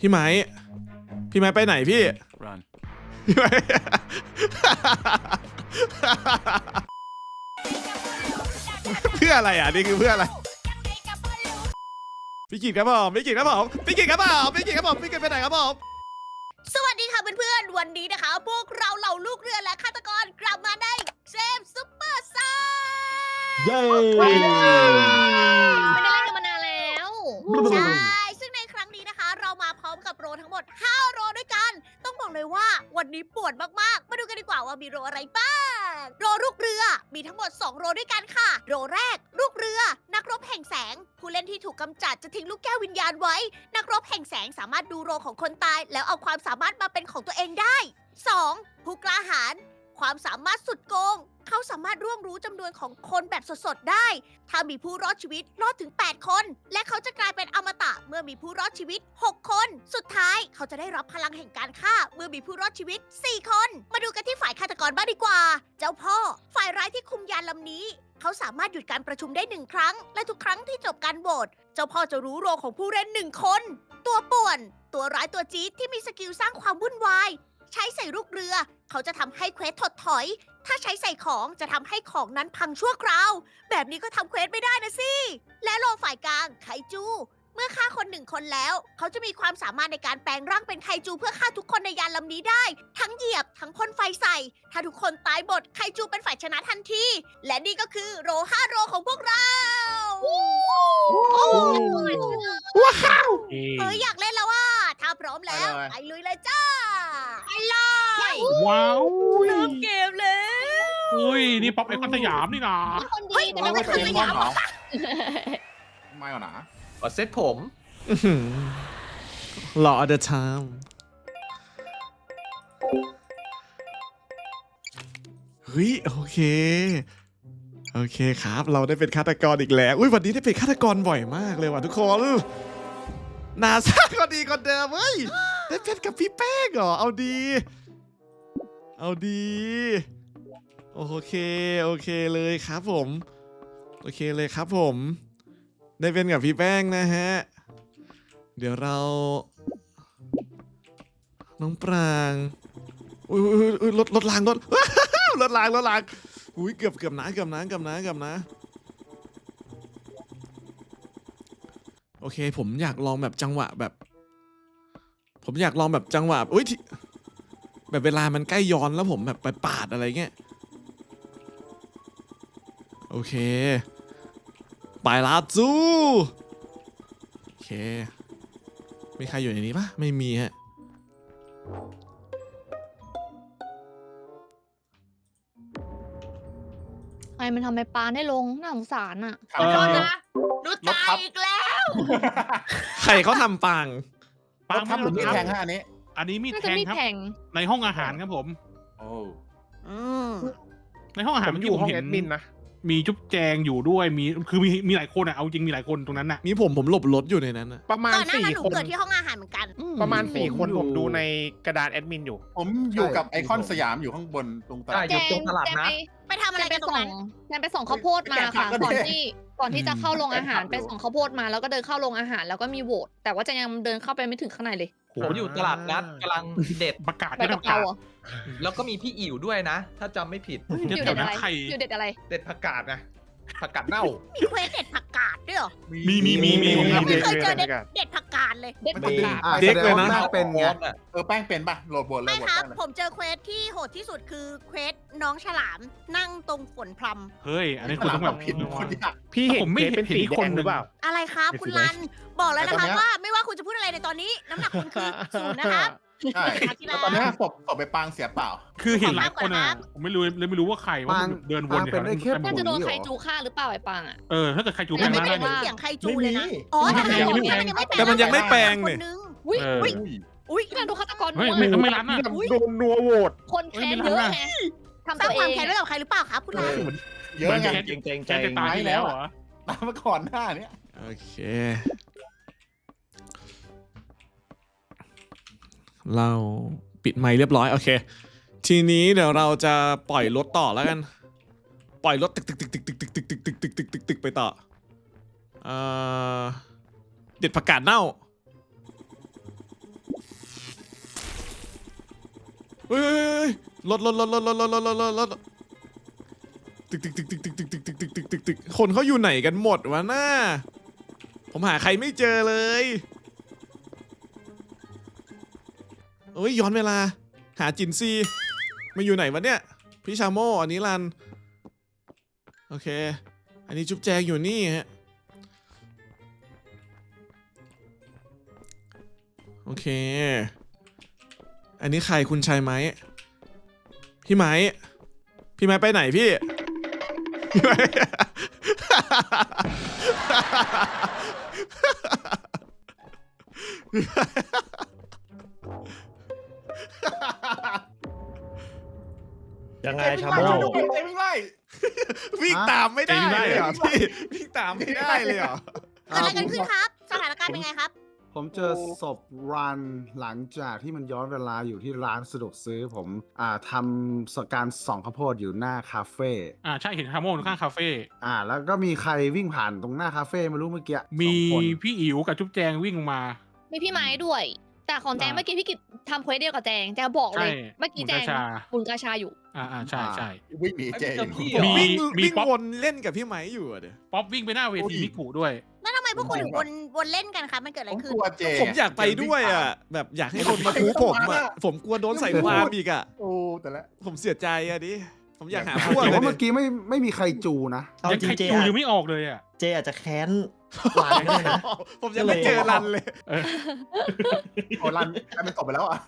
พี่ไม้พี่ไม้ไปไหนพี่ Run. พี่ไม้ เพื่ออะไรอะนี่คือเพื่ออะไร พี่กิจครับผมพี่กิจครับผมพี่กิจครับผมพี่กิจครับผมพี่กิจไปไหนครับผมสวัสดีค่ะเพื่อนๆ วันนี้นะคะ พวกเราเหล่าลูกเรือและฆาตกรกลับมาในเซฟซุปเปอร์ไซเย้ ไม่ได้เล่นกันมานานแล้ว ใช่ โรทั้งหมด 5 โรด้วยกัน ต้องบอกเลยว่าวันนี้ปวดมากๆ มาดูกันดีกว่าว่ามีโรอะไรบ้าง โรลูกเรือมีทั้งหมด 2 โรด้วยกันค่ะ โรแรก ลูกเรือ นักรบแห่งแสง ผู้เล่นที่ถูกกำจัดจะทิ้งลูกแก้ววิญญาณไว้ นักรบแห่งแสงสามารถดูโรของคนตาย แล้วเอาความสามารถมาเป็นของตัวเองได้ 2. ผู้กล้าหาญ ความสามารถสุดโกง เขาสามารถร่วงรู้จำนวนของคนแบบสดๆได้ ถ้ามีผู้รอดชีวิตรอดถึง 8 คน และเขาจะกลายเป็นอมตะเมื่อมีผู้รอดชีวิต 6 คน สุดท้ายเขาจะได้รับพลังแห่งการฆ่า เมื่อมีผู้รอดชีวิต 4 คน มาดูกันที่ฝ่ายฆาตกรบ้างดีกว่า เจ้าพ่อ ฝ่ายร้ายที่คุมยานลำนี้ เขาสามารถหยุดการประชุมได้หนึ่งครั้ง และทุกครั้งที่จบการโหวตเจ้าพ่อจะรู้โรของผู้เล่นหนึ่งคน ตัวป่วน ตัวร้ายตัวจี๊ดที่มีสกิลสร้างความวุ่นวาย ใช้ใส่ลูกเรือ เขาจะทำให้เควสถดถอย ถ้าใช้ใส่ของจะทำให้ของนั้นพังชั่วคราว แบบนี้ก็ทำเควสไม่ได้นะสิ และโลฝ่ายกลางไคจู เมื่อฆ่าคนหนึ่งคนแล้ว เขาจะมีความสามารถในการแปลงร่างเป็นไคจูเพื่อฆ่าทุกคนในยานลำนี้ได้ ทั้งเหยียบทั้งพ่นไฟใส่ ถ้าทุกคนตายหมดไคจูเป็นฝ่ายชนะทันที และนี่ก็คือโรห้าโรของพวกเราเอออยากเล่นแล้วว่าถ้าพร้อมแล้วไปเลย ไปลุยเลยจ้า ไปเลย ว้าวเริ่มเกมแล้วอุ้ยนี่ป๊อปไอคอนสยามนี่นะคนดีเฮ้ยแต่มัไม่นเคไม่ยเคยยเหรอไม่เอาหนาขอเซ็ตผมอื้อหือหล่อเดอะไทม์เฮ้ยโอเค โอเคครับ เราได้เป็นฆาตกรอีกแล้ว อุ้ยวันนี้ได้เป็นฆาตกรบ่อยมากเลยว่ะทุกคนนาซาก็ดีกว่าเดิมเฮ้ยได้เป็นกับพี่แป้งเหรอ เอาดี เอาดี โอเค โอเคเลยครับผม โอเคเลยครับผม ได้เป็นกับพี่แป้งนะฮะ เดี๋ยวเรา น้องปราง อุ้ยอุ้ยอุ้ยรถรถรางรถรถรางรถรางอุ้ยเกือบเกือบนะเกือบนะเกือบนะเกือบนะโอเค ผมอยากลองแบบจังหวะแบบ ผมอยากลองแบบจังหวะอุ้ยที่ แบบเวลามันใกล้ย้อนแล้วผมแบบไปปาดอะไรเงี้ยโอเค ไปลาจูโอเคมีใครอยู่ในนี้ปะไม่มีฮะใครมันทำไมปลาให้ลงน่าสงสารอะ ขอโทษนะหนูตายอีกแล้ว ใครเขาทำปังปังทำหรือมีดแทงฮะอันนี้ อันนี้มีดน่าแทจะงมีครับแข่งในห้องอาหารครับผม โอ้อืมในห้องอาหารผมเมื่ออกี้ยู่ผมห้องเห็แอนดมินนะ มีจุ๊บแจงอยู่ด้วยมีคือมีมีหลายคนอะเอาจริงมีหลายคนตรงนั้นน่ะมีผมผมหลบรถอยู่ในนั้นอะประมาณก่อนหน้าสี่นั้นหนูคน เกิดที่ห้องอาหารเหมือนกันประมาณสี่คนอยู่ผมดูในกระดานแอดมินอยู่ ผมอยู่กับไอคอนสยามอยู่ข้างบนตรงตลาด ใช่ อยู่ตรงตลาดนัดไปทำอะไรแจงไปกันตรงส่งนั้นแจงไปส่งข้าวโพดมาแกะผัค่ะกก็ได้ ก่อนที่ก่อนที่จะเข้าโรงอาหารแกะผักไปส่งข้าวโพดมาแล้วก็เดินเข้าโรงอาหารแล้วก็มีโหวตแต่ว่าแจงยังเดินเข้าไปไม่ถึงข้างในเลย ผมอยู่ตลาดนัดกำลังเด็ด ประกาศใบไม่กะประเพรากาศเหรอแล้วก็มีพี่อิ๋วด้วยนะ ถ้าจำไม่ผิดเฮ้ยอเดี๋ยวยู่แถเด็ดวอะนั้นไรใคร อยู่เด็ดอะไร เด็ดผักกาดนะ ผักกาดเน่า มีเควสเด็ดผักกาดด้วยเหรอมีมีมีมีผมมียังไม่มีเคยเจอเด็ดมีเด็ดผักกาดเลย เด็ดผักกาดเด็กเลยนะเป็นไง เออแป้งเป็นป่ะโหลดบทเลยไม่โหลดครับ แป้งเลยผมเจอเควสที่โหดที่สุดคือเควสน้องฉลามนั่งตรงฝนพรำเฮ้ย อันนี้คุณต้องแบบ ผิดคนยาก พี่เห็นผมไม่เป็นเห็นสีอีกแดคนงหนึ่งหรือเปล่าอะไรครับไม่คุณเป็นไรรัน บอกแล้วนะครับแต่ตอนเนี้ยว่าไม่ว่าคุณจะพูดอะไรในตอนนี้ น้ำหนักคุณคือศูนย์นะครับ ใช่ที่แล้แล้ววตอนนี้ศพศพไปปางเสียเปล่า คือเห็นหลายคนอะครับผมไม่รู้เลยไม่รู้ว่าใครว่ามันเดินวนอยู่แถวนั้นน่าจะโดนใครจูฆ่าหรือเปล่าไอ้ปังอะ เออถ้าเกิดใครจูแต่แปลงไม่ร่างได้ได้ยินเนี่ย เสียงใครจูเลยนะไม่มีอ๋อแต่ไม่มีมันยังไม่แต่มันยังไม่แปลงคเนี่ยนนึงอุ้ยเออ อุ้ยอุ้ยอุ้ยการดูฆาตกรเฮ้ยนัวไม่ทำไมรันอะโดนนัวโหวตคนแค้นเฮ้เยยไม่อะรันไงทำสร้าตังวความเองแค้นไว้กับใครหรือเปล่าครับคุณรันเยอะไง เก่งเก่งแกจะตายที่แล้วเหรอ ตามมาก่อนหน้าเนี้ยโอเค เราปิดไมค์เรียบร้อย โอเค ทีนี้เดี๋ยวเราจะปล่อยรถต่อแล้วกัน ปล่อยรถตึกตึกตึกตึกตึกตึกตึกตึกตึกตึกตึกตึกตึกไปต่อเออเด็ดผักกาดเน่าเฮ้ยรถรถรถรถรถรถรถรถรถตึกตึกตึกตึกตึกตึกตึกตึกตึกตึกตึกคนเขาอยู่ไหนกันหมดวะน่าผมหาใครไม่เจอเลย เอ้ยย้อนเวลา หาจินซีมาอยู่ไหนวะเนี่ย พี่ชาโมอันนี้รัน โอเค อันนี้จุ๊บแจงอยู่นี่ฮะ โอเค อันนี้ใครคุณชายไหม พี่ไหม พี่ไหมไปไหนพี่พี่ไม้ ยังไงเอ้ยชาไม่โมได้ไม่ได้ไม่ได้วิ่งตามไม่ได้เลยเหรอพี่วิ่งตามไม่ได้เลยเหรอเกิดอะไรกันขึ้นครับ สถานการณ์เป็นไงครับ ผมเจอศพรันหลังจากที่มันย้อนเวลาอยู่ที่ร้านสะดวกซื้อผมอ่าทำสการส่องข้าวโพดอยู่หน้าคาเฟ่อ่าใช่เห็นชาโมอยู่ข้างคาเฟ่ อ่า แล้วก็มีใครวิ่งผ่านตรงหน้าคาเฟ่ไม่รู้เมื่อกี้มีสองคนพี่อิ๋วกับจุ๊บแจงวิ่งลงมา มีพี่ไม้ด้วย แต่ของแจงอ่า เมื่อกี้พี่กิจทำเควสเดียวกับแจงแจงบอกเลยใช่เมื่อกี้แจงบุญกาชาบุญกาชาอยู่ อ่าอ่าใช่ใช่ วิ่งหนีเจเจอพี่มีวิ่งมีวิ่งป๊อป วนเล่นกับพี่ไม้อยู่อะเดี๋ยวป๊อปวิ่งไปหน้าเวทีมิกุด้วย แล้วทำไมพวกคุณถึงวนวนเล่นกันคะมันเกิดอะไรผมขึ้น กลัวเจผมอยากไปด้วยอะ แบบอยากให้คนมาทูผมอะ ผมกลัวโดนใส่ความอีกอะ โอ้แต่ละผมเสียใจอะดิ ผมอยากหาพแต่วกเลว่ายเมื่ดิอกี้ไม่ไม่มีใครจูนะ เอายังจริใครงเจจูอาจยังไม่ออกเลยอะ เจอาจจะแค้นหลานก็ได้นะ ผมยังไม่เจอรันเลย โอ้รันกลายเป็นศพไปแล้วอะ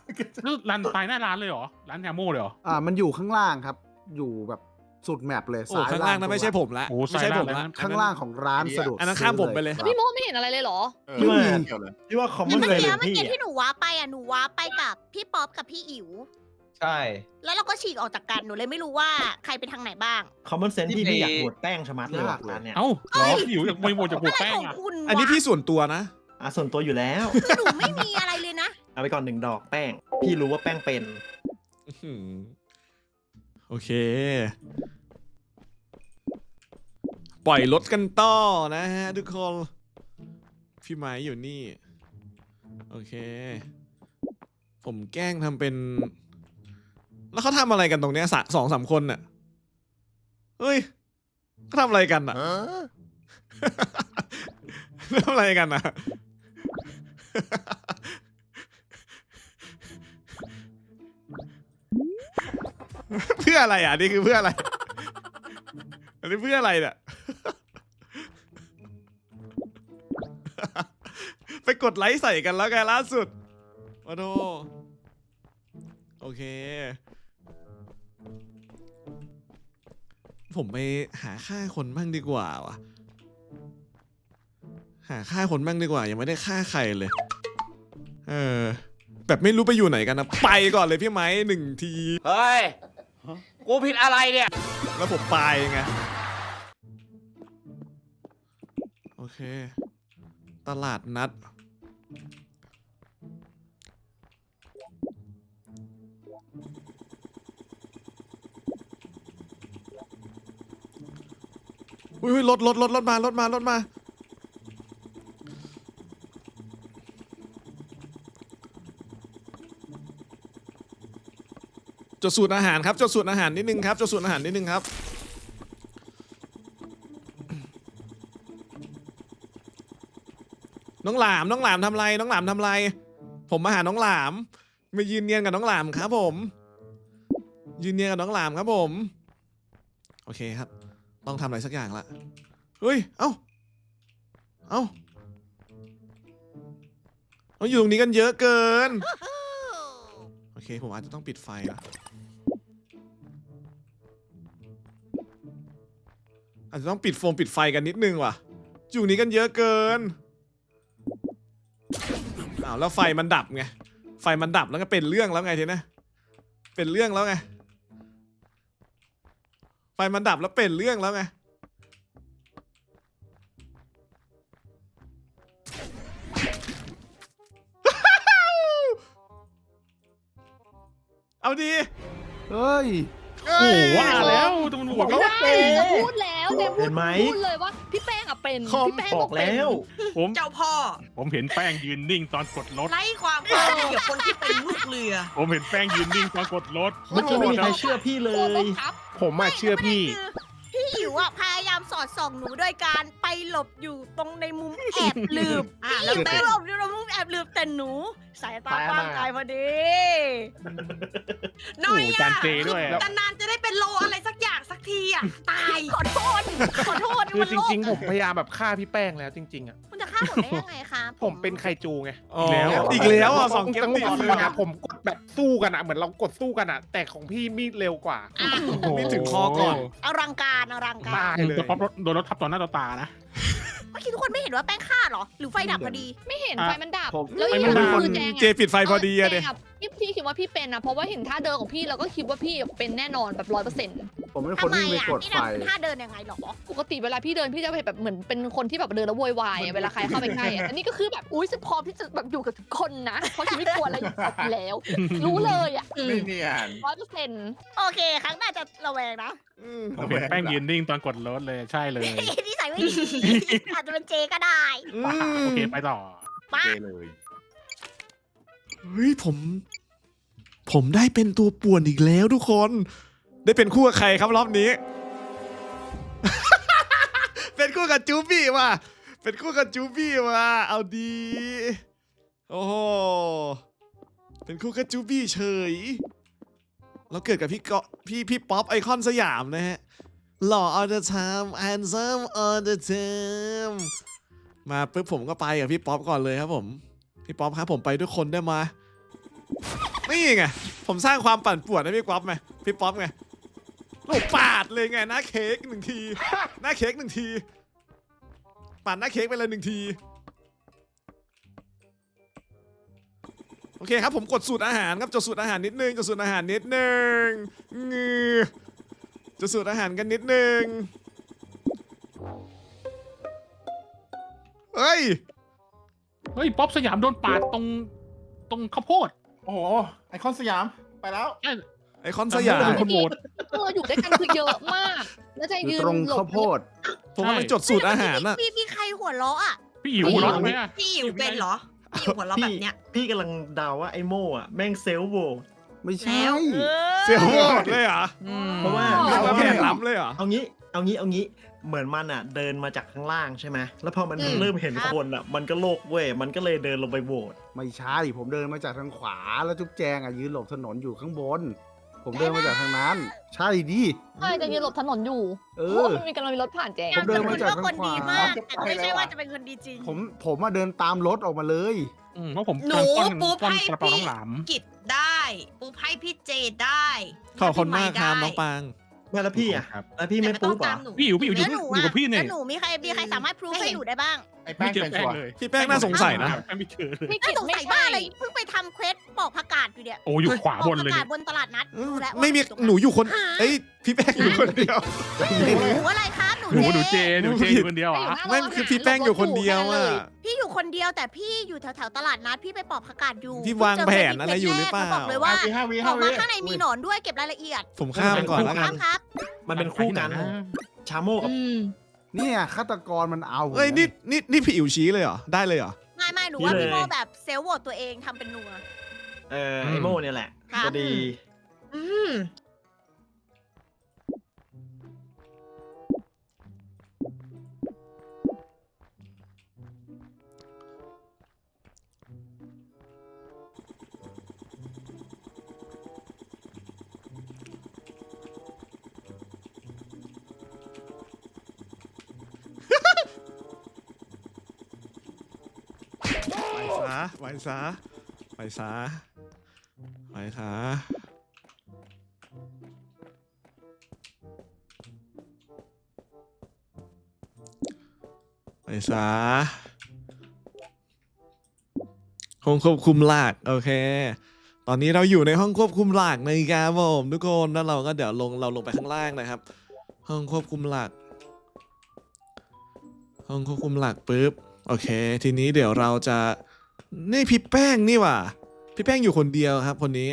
แล้วรันตายหน้าร้านเลยเหรอ ร้านชาโมเลยเหรอ อ่ามันอยู่ข้างล่างครับ อยู่แบบสุดแมปเลยโอ้ซ้ายข้างล่างนั้นไม่ใช่ผมละโอ้ไม่ใช่ผมละซ้ายล่าง ข้างล่างของร้านสะดวกอันนั้นข้ามผมไปเลยซื้อพี่โมไม่เห็นอะไรเลยเหรอเออพี่ว่าไม่เกี่ยวเลยพี่ว่าคอมมเมื่อนอเซนกี้ของเมื่อพี่กี้อะที่หนูว้าไปอะหนูว้าไปกับพี่ป๊อปกับพี่อิ๋ว ใช่ แล้วเราก็ฉีกออกจากกันหนูเลยไม่รู้ว่าใครไปทางไหนบ้าง คอมมอนเซนพี่พี่พี่เจอยากบวชแป้งชะมัดเลยว่ะร้านเนี้ยเอ้าเหรอพี่อิ๋วจากไม่โหวตจากบวกอะไรแป้งของอะคุณอันนี้วะพี่ส่วนตัวนะ อะส่วนตัวอยู่แล้ว คือหนูไม่มีอะไรเลยนะ เอาไปก่อนหนึ่งดอกแป้ง พี่รู้ว่าแป้งเป็น อื้อหือโอเค ปล่อยรถกันต่อนะฮะทุกคน พี่ไม้อยู่นี่ โอเค ผมแกล้งทำเป็น แล้วเขาทำอะไรกันตรงเนี้ยสะสองสามคนน่ะเฮ้ยเขาทำอะไรกันน่ะ ทำอะไรกันน่ะ เพื่ออะไรอะนี่คือเพื่ออะไร อันนี้เพื่ออะไรเนี่ย ไปกดไลค์ใส่กันแล้วไงล่าสุดโอ้โหโอเค ผมไปหาฆ่าคนบ้างดีกว่าวะหาฆ่าคนบ้างดีกว่า ยังไม่ได้ฆ่าใครเลย เออ แบบไม่รู้ไปอยู่ไหนกันนะ ไปก่อนเลยพี่ไม้หนึ่งที เฮ้ย กูผิดอะไรเนี่ย แล้วผมไปไง โอเค ตลาดนัด อุ้ยรถรถรถรถมารถมารถมา จดสูตรอาหารครับจดสูตรอาหารนิดนึงครับจดสูตรอาหารนิดนึงครับ น้องหลามน้องหลามทำไรน้องหลามทำไร ผมมาหาน้องหลามมายืนเนียนกับน้องหลามครับผม ยืนเนียนกับน้องหลามครับผม โอเคครับ ต้องทำอะไรสักอย่างละ เฮ้ย เอ้า เอ้าเอาอยู่ตรงนี้กันเยอะเกิน โอเค ผมอาจจะต้องปิดไฟนะอาจจะต้องปิดโฟมปิดไฟกันนิดนึงว่ะ อยู่นี้กันเยอะเกินอ้าวแล้วไฟมันดับไง ไฟมันดับแล้วก็เป็นเรื่องแล้วไงทีนะ เป็นเรื่องแล้วไง ฟมันดับแล้วเป็นเรื่องแล้วไงเอาดี เฮ้ย โอ้โหว่าแล้วตำรวจก็ใช่จะพูดแล้วแจงพูเห็ดนไหม พูดเลยว่าพี่แป้งอะเป็นคอม พี่แป้งบอกแล้ว ผมเจ้าพ่อผมเห็นแป้งยืนนิ่งตอนกดรถไร้ความกล้าดีกับคนที่เป็นลูกเรือ ผมเห็นแป้งยืนนิ่งตอนกดรถ เมื่อกี้ไม่มีใครเชื่อพี่เลโอ้โหยครับ ผมอะเชื่อพี่ พี่อิ๋วอะพยายามสอดส่องหนูโดยการไปหลบอยู่ตรงในมุมแอบลืมอะพี่แล้วอิ๋วไปหลบอยู่ตรงมุมแอบลืมแต่หนูสายตากว้างไกลพอดีน้อยโอ้จาอะนเจด้วยอะ นานๆจะได้เป็นโลอะไรสักอย่างสัก ทีอะ ตาย ขอโทษ ขอโทษคือมันจโลกริง ๆ ผมพยายามแบบฆ่าพี่แป้งแล้วจริง ๆอะคุณจะฆ่าผมได้ยังไงคะผมเป็นไคจูไงอ๋ออีกแล้วอะสองเกมจังหติดวะเลเลยยนะนะผมกดแบบสู้กันอะเหมือนเรากดสู้กันอะแต่ของพี่มีดเร็วกว่า อะนี่ถึงคอก่อน อลังการอลังการตายเลยตัวป๊อปรถโดนรถทับต่อหน้าต่อตานะ เมื่อกี้ทุกคนไม่เห็นว่าแป้งฆ่าเหรอ หรือไฟดับพอดี ไม่เห็นอะไฟมันดับ ผมแล้วไฟอีกมันอย่างดับ คือแจงเจปิดไฟพอดีอะแจเด็งอะพี่พี่คิดว่าพี่เป็นนะเพราะว่าเห็นท่าเดินของพี่เราก็คิดว่าพี่เป็นแน่นอนแบบร้อยเปอร์เซ็นต์ ผมเป็นคทำนไมวิ่งไปอะกดพี่ไฟ ดำท่าเดินยังไงหรอ ปกติเวลาพี่เดินพี่จะแบบเหมือนเป็นคนที่แบบเดินแล้วโวยวายอะเวลาใครเข้าไปใกล้อะแต่นี่ก็คือแบบอุ้ยฉันพร้อมที่จะแบบอยู่กับทุกคนนะเพราะฉันไม่กลัวอะไรอยู่แล้ว รู้เลยอะไม่เนียนร้อยเปอร์เซ็นต์โอเค ครั้งหน้าจะระแวงนะผมเห็นแป้งยืนนิ่งตอนกดรถเลยใช่เลยนิสัยไม่ดี อาจจะเป็นเจก็ได้อืมโอเคไปต่อป้าเฮ้ยผม ผมได้เป็นตัวป่วนอีกแล้วทุกคน ได้เป็นคู่กับใครครับรอบนี้ เป็นคู่กับจูบี้ว่ะเป็นคู่กับจูบี้ว่ะเอาดีโอ้โหเป็นคู่กับจูบี้เฉย เราเกิดกับพี่เกาะพี่พี่ป๊อปไอคอนสยามนะฮะหล่อ all the time handsome all the time มาปุ๊บผมก็ไปกับพี่ป๊อปก่อนเลยครับผม พี่ป๊อปครับผมไปด้วยคนได้มา นี่ไง ผมสร้างความปั่นป่วนให้พี่ป๊อปไหมพี่ป๊อปไง โอ้ปาดเลยไงหน้าเค้กหนึ่งที หน้าเค้กหนึ่งที ปาดหน้าเค้กไปเลยหนึ่งที โอเคครับผมกดสูตรอาหารครับจดสูตรอาหารนิดนึงจดสูตรอาหารนิดนึงงือจดสูตรอาหารกันนิดนึงเฮ้ย เฮ้ย ป๊อปสยามโดนปาดตรงตรงข้าวโพดโอ้โห ไอคอนสยามไปแล้ว ไอคอนสยาม คนโหวต เอออยู่ด้วยกันคือเยอะมาก แล้วจะอยู่ยืนตรงหลข้าบวโพด ผมกำลังจดสูตรอาหารน่ะ มีมีใครหัวเราะอะพี่อิ๋วหัวเร้อนไหมอะ พี่อิ๋วเป็นเหรอพี่อิ๋วหัวเราะแบบเนี้ยพี่กำลังเดาว่าไอ้โม่อะแม่งเซลฟ์โหวต ไม่ใช่ แล้วเสียวโหดเลยเหรอเพราะว่าไม่เพเอาราะแผว่านล้ำเลยเหรอ เอางี้ เอางี้ เอางี้ เหมือนมันอะเดินมาจากข้างล่างใช่ไหม แล้วพอมันเริ่มเห็นคนอะมันก็โลกเว้ย มันก็เลยเดินลงไปโหวตไม่ใช่ผมเดินมาจากทางขวาแล้วจุ๊บแจงอะยืนหลบถนนอยู่ข้างบน ผมเดินมาจากทางนั้น ใช่ดิใช่จะยืนหลบถนนอยู่เอเพราะอ ว่ามันมีกำลังมีรถผ่านแจงผมเดินมาจากคุณก็คนดีมากทางขวาแต่ไม่ใช่ว่าจะเป็นคนดีจริง ผมผมมาเดินตามรถออกมาเลย อืมเพราะผมหนูกำลังป้อนปูป้อนไพ่กระเป๋าพี่น้องหลาม กิจได้ปูไพ่พี่เจได้ขอบคุณมากครับได้น้องปางไม่แล้วพี่อะครับ แล้วพี่แต่ไม่ไม่ต้อปุ๊งบเหรตาอมหนูพี่อิ๋วพี่อิ๋วอยู่แล้วหนูอยู่กับพี่เนี่แล้ยวหนูมีใครมีใครสามารถพรูฟให้หนูได้บ้างไอแป้ไม่งเจอเป็นแป้ชังวร์เลยพี่แป้งน่าสงสัยนะ แป้งไม่เจอเลยพี่น่ากิจสงไม่สัยใช่บ้าอะไรเพิ่งไปทำเควสปอกผักกาดอยู่เนี่ยโอ้อยู่ขวาปบอกนผัเลยกกานี่ดบนตลาดนัดรู้แล้วว่าไม่มีตรงหนูอยู่คนเอ้ยพี่แป้งอยู่คนเดียว หนูอะไรครับหนูหนูหนูเจเจหนูเจอยู่คนเดียวเหรไม่อยู่อะหน้าไม่คือพี่แป้งอยู่คนเดียวอะ พี่อยู่คนเดียวแต่พี่อยู่แถวๆตลาดนัดพี่ไปปอกผักกาดอยู่พี่วางแผนอะไรอยู่หรือเปล่า ขบอกเลยว่าห้าวิห้าวิอห้าอกวิมาข้างในมีหนอนด้วยเก็บรายละเอียดผมข้ามก่อนแล้วคกัรัน บครับมันเป็นคู่กัน ชาโม่กับอืม เนี่ยฆาตกรมันเอาผมเอ้ยนี่นี่นี่พี่อิ๋วชี้เลยเหรอ ได้เลยเหรอ ไม่ไม่หนูว่านี่เลยพี่โมแบบเซลล์โหวตตัวเองทำเป็นนัว เออไอ้โม่เนี่ยแหละ ครับ จะดี อืม ซะไปซะไปซะไปซะไปซะห้องควบคุมหลักโอเค ตอนนี้เราอยู่ในห้องควบคุมหลักนะครับผมทุกคนแล้วเราก็เดี๋ยวลงเราลงไปข้างล่างนะครับ ห้องควบคุมหลัก ห้องควบคุมหลักปุ๊บโอเค ทีนี้เดี๋ยวเราจะ นี่พี่แป้งนี่ว่าพี่แป้งอยู่คนเดียวครับ คนนี้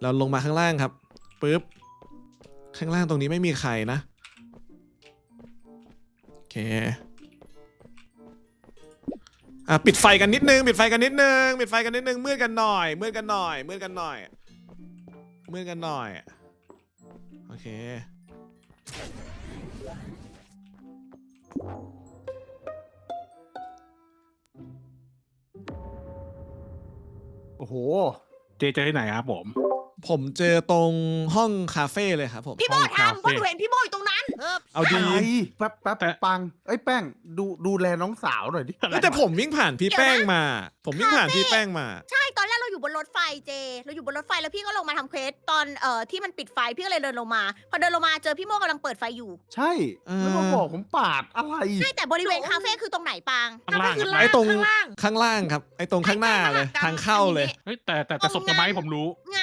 เราลงมาข้างล่างครับปุ๊บข้างล่างตรงนี้ไม่มีใครนะโอเคอะปิดไฟกันนิดนึงปิดไฟกันนิดนึงปิดไฟกันนิดนึงมืดกันหน่อยมืดกันหน่อยมืดกันหน่อยมืดกันหน่อยโอเค โอ้โห เจเจอที่ไหนครับผม ผมเจอตรงห้องคาเฟ่เลยครับผมพี่โมห้องคาทำเฟ่เพราะหนูเห็นพี่โมอยู่ตรงนั้น เอาดีอะไรแป๊บแป๊บแต่ ปังเอ้ยแป้งดูดูแลน้องสาวหน่อยดิ เอ้ยแต่ผมวิ่งผ่านพี่แป้งมา ผมวิ่งผ่านพี่แป้งมา ใช่ ตอนแรกเราอยู่บนรถไฟเจ เราอยู่บนรถไฟแล้วพี่ก็ลงมาทำเควสตอนเอ่อที่มันปิดไฟพี่ก็เลยเดินลงมา พอเดินลงมาเจอพี่โมกำลังเปิดไฟอยู่ใช่เออแล้วมาบอกผมปาดอะไร ใช่แต่บริเวณคาเฟ่คือตรงไหนปางข้างล่างคือครับไอ้ตรง ข้างล่าง ข้างล่างครับ ไอ้ตรงข้างหน้าเลย ทางเข้าเลย เฮ้ยแต่แต่แต่ศพตะไม้ผมรู้ง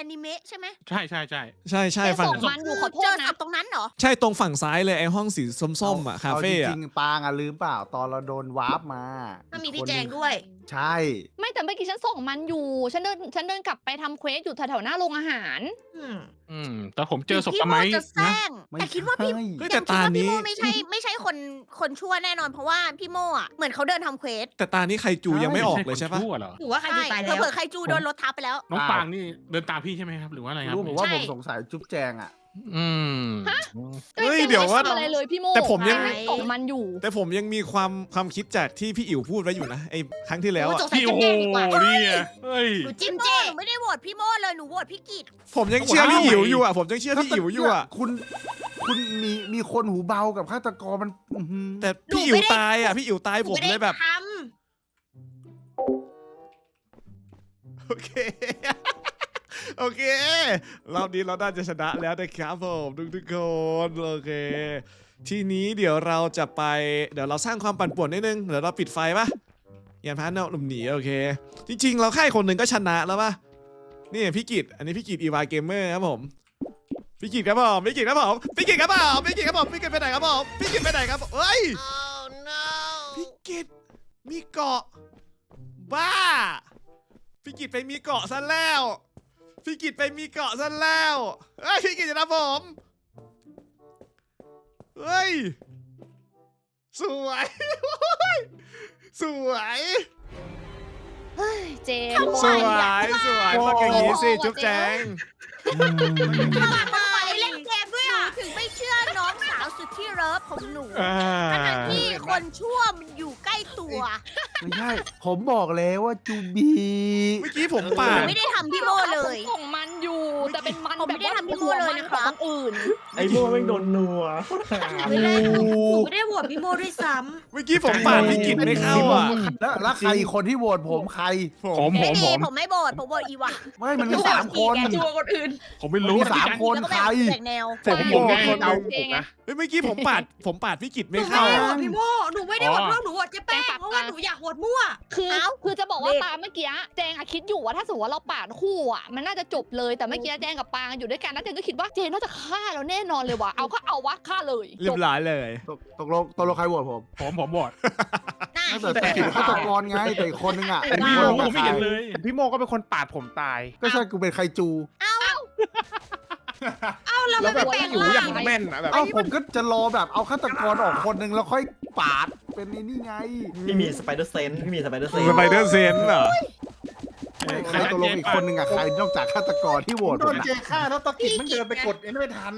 อนิเมะใช่ไหมใช่ใช่ใช่ใช่ใช่ฝั่ง มันอยู่ขอโทเจษนะสับตรงนั้นเหรอ ใช่ตรงฝั่งซ้ายเลยไอห้องสีส้มๆอะคาเฟ่จอะริงๆปางอะลืมเปล่า ตอนเราโดนวาร์ปมาถ้ามีพี่แจงด้วย ใช่ ไม่แต่เมื่อกี้ฉันส่งมันอยู่ ฉันเดินฉันเดินกลับไปทำเควสอยู่แถวๆหน้าโรงอาหาร อืมอืม แต่ผมเจอศพพี่ตะโมไม้จะแซนะ งไม่แต่คิดว่าพี่ใช่เฮ้ยยัแต่งคิดตาว่าพี่นี้โมไม่ใช่ไม่ใช่คนคนชั่วแน่นอนเพราะว่าพี่โมอะเหมือนเขาเดินทำเควสแต่ตานี้ใครจูยังไม่ออกเลยใช่ปะ คนชั่วเหรอหนูว่าใครอยู่ตายแล้ว เผื่อๆใครจูโดนรถทับไปแล้ว น้องปางนี่เดินตามพี่ใช่ไหมครับ หรือว่าอะไรครับรู้ผมว่าใช่ผมสงสัยจุ๊บแจงอะ อืม เฮ้ยเดี๋ยวว่าไม่ทำอะไรเลยพี่โมแต่ผมยังให้ส่งมันอยู่ แต่ผมยังมีความความคิดจากที่พี่อิ๋วพูดไว้อยู่นะไอ้ครั้งที่แล้วโอ้อะสงสัยพี่จะโอ้โหแย่ดีกว่านี่ไงเฮ้ย หนูจิ้พี่มโมเจหนูไม่ได้โหวตพี่โมเลยหนูโหวตพี่กิตผมยังเชื่อพี่อิ๋วอยู่อะผมยังเชื่อพี่อิ๋วอยู่อะคุณ คุณมีมีคนหูเบากับฆาตกรมันอื้อหือแต่พี่อิ๋วตายอะพี่อิ๋วตายหนูผมไม่ได้เลยแบบทโอเค โอเครอบนี้เราน่าจะชนะแล้วนะครับผมทุกทุกๆคนโอเค ทีนี้เดี๋ยวเราจะไปเดี๋ยวเราสร้างความปั่นป่วนนิดนึงเดี๋ยวเราปิดไฟปะยันพาร์ทเนาหนุ่มหนีโอเค จริง ๆ เราค่ายคนหนึ่งก็ชนะแล้วปะนี่พี่กิตอันนี้พี่กิตอีวาเกมเมอร์ครับผมพี่กิตครับผมพี่กิตครับผมพี่กิตครับผมพี่กิตครับผมพี่กิตไปไหนครับผมพี่กิตไปไหนครับเอ้ย oh no พี่กิตมีเกาะบ้าพี่กิตไปมีเกาะซะแล้ว พี่กิตไปมีเกาะซะแล้วเฮ้ยพี่กิตจะทำผม เฮ้ย สวย สวยเจทำไมสวยสวยต้องอย่างนี้สิจุ๊บแจงทำไมเล่นเกมด้วยอะถึงไม่เชื่อน้องสาวสุดที่เลิฟของหนู อ่า ทั้งๆที่คนชั่วมันอยู่ใกล้ตัว ไม่ใช่ ผมบอกแล้วว่าจูบี เมื่อกี้ผมปาหนูดไม่ได้ทำพี่โมเลย ส่งมันอยู่ แต่เป็นมันผมไม่ได้ทำพี่โมเลยนะครับหัวมัของอื่นไอ้โม่แม่งโดนนัวำไม่ได้หนูไม่ได้โหวตพี่โมด้วยซ้เมื่อกี้ผมปาดพี่กิตไม่เข้าอะ แล้วแล้วใครอีกคนที่โหวตผมใคร ผมผมผไม่มดีผมผมไม่โบดผมโบดอีวะไม่มันมีสามคนแกำชัวร์คนอื่น ผมไม่รู้ มีสามคนแล้วก็ใคร แบ่งแนว ผมผมผมโหวไงตคนหเอานึ่งผมนะ เฮ้ยเมื่อกี้ผมปาด ผมปาดพี่กิตหนูไม่ไม่เข้า ได้โหวอะตพี่โมหนูไม่ได้โหวตเพื่อนหนูโหวตเจ๊แป้งเพราะว่าหนูอยากโหวตมั่ว คือเอ้า คือจะบอกว่าเด็กตามเมื่อกี้แจงอะคิดอยู่ว่าถ้าสมมติว่าเราปาดคู่อะมันน่าจะจบเลยแต่เมื่อกี้แจงกับปางอยู่ด้วยกันแล้วแจงก็คิดว่าเจนน่าจะฆ่าเราแน่นอนเลยว่ะเอาก็เอาวะฆ่าเลยเรียบร้อยเลย ตกตกลงตกลงใครโหวตผมผมผมบอดน่าแต่แต่ผิดฆาตกรไงแต่อีกคนนึงอะแต่อีพี่กโมคนก็นึงไม่อะเห็นใครเลยแต่พี่โมก็เป็นคนปาดผมตาย ก็ใช่กูเป็นใครจู เอ้า แล้วแล้มัวนแบบแปลงอยู่อย่างร่างแม่นอะแบบ เอ้าผมก็จะรอแบบเอาฆาตกรออกคนนึงแล้วค่อยปาดเป็นไอ้นี่ไงพี่มีสไปเดอร์เซนพี่มีสไปเดอร์เซนสไปเดอร์เซนเหรอ ไม่ใครตกลงอีกคนนึงอะใครนอกจากฆาตกรที่โหวตโดผมนอะเจฆ่าแล้วตะกิดมันเดินไปกดเอ็นไม่ทัน